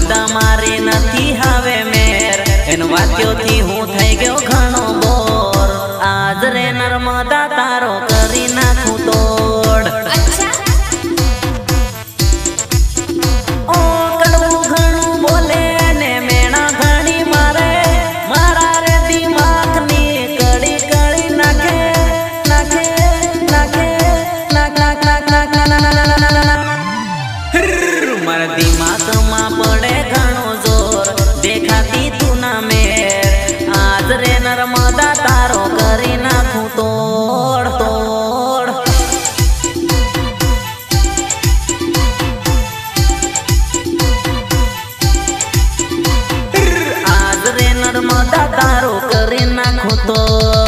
તમારે નથી હવે મેર. એનો વાક્યોથી હું થઈ ગયો ઘણો બોર. આજ રે નર્મદા તારો કરી todo.